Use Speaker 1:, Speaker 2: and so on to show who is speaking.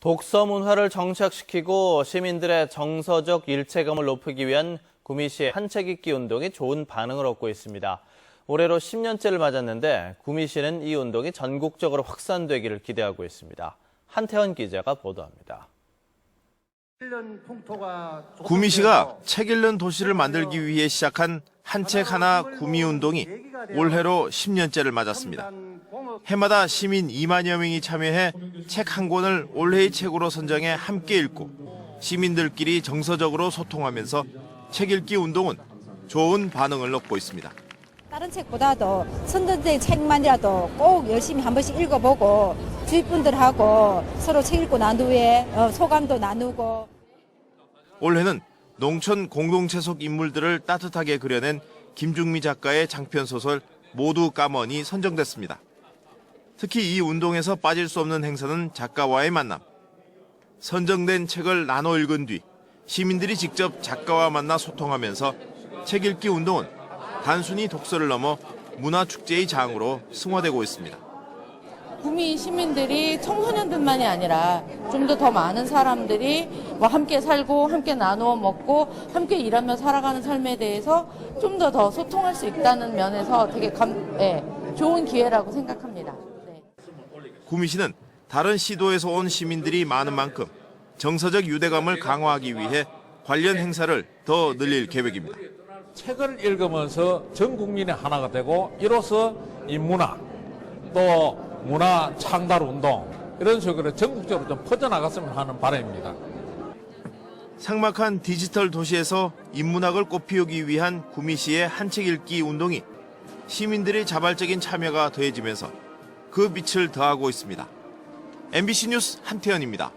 Speaker 1: 독서 문화를 정착시키고 시민들의 정서적 일체감을 높이기 위한 구미시의 한책 읽기 운동이 좋은 반응을 얻고 있습니다. 올해로 10년째를 맞았는데 구미시는 이 운동이 전국적으로 확산되기를 기대하고 있습니다. 한태원 기자가 보도합니다.
Speaker 2: 구미시가 책 읽는 도시를 만들기 위해 시작한 한 책 하나 구미 운동이 올해로 10년째를 맞았습니다. 해마다 시민 2만여 명이 참여해 책 한 권을 올해의 책으로 선정해 함께 읽고 시민들끼리 정서적으로 소통하면서 책 읽기 운동은 좋은 반응을 얻고 있습니다.
Speaker 3: 다른 책보다도 선전된 책만이라도 꼭 열심히 한 번씩 읽어보고 주위 분들하고 서로 책 읽고 난 후에 어, 소감도 나누고
Speaker 2: 올해는 농촌 공동체 속 인물들을 따뜻하게 그려낸 김중미 작가의 장편 소설 모두 까머니 선정됐습니다. 특히 이 운동에서 빠질 수 없는 행사는 작가와의 만남. 선정된 책을 나눠 읽은 뒤 시민들이 직접 작가와 만나 소통하면서 책 읽기 운동은 단순히 독서를 넘어 문화 축제의 장으로 승화되고 있습니다.
Speaker 4: 구미 시민들이 청소년들만이 아니라 좀 더 더 많은 사람들이 뭐 함께 살고 함께 나누어 먹고 함께 일하며 살아가는 삶에 대해서 좀 더더 소통할 수 있다는 면에서 되게 감, 예, 좋은 기회라고 생각합니다. 네.
Speaker 2: 구미시는 다른 시도에서 온 시민들이 많은 만큼 정서적 유대감을 강화하기 위해 관련 행사를 더 늘릴 계획입니다.
Speaker 5: 책을 읽으면서 전 국민의 하나가 되고 이로써 이 문화 또 문화 창달 운동 이런 식으로 전국적으로 좀 퍼져나갔으면 하는 바람입니다.
Speaker 2: 삭막한 디지털 도시에서 인문학을 꽃피우기 위한 구미시의 한 책 읽기 운동이 시민들의 자발적인 참여가 더해지면서 그 빛을 더하고 있습니다. MBC 뉴스 한태현입니다.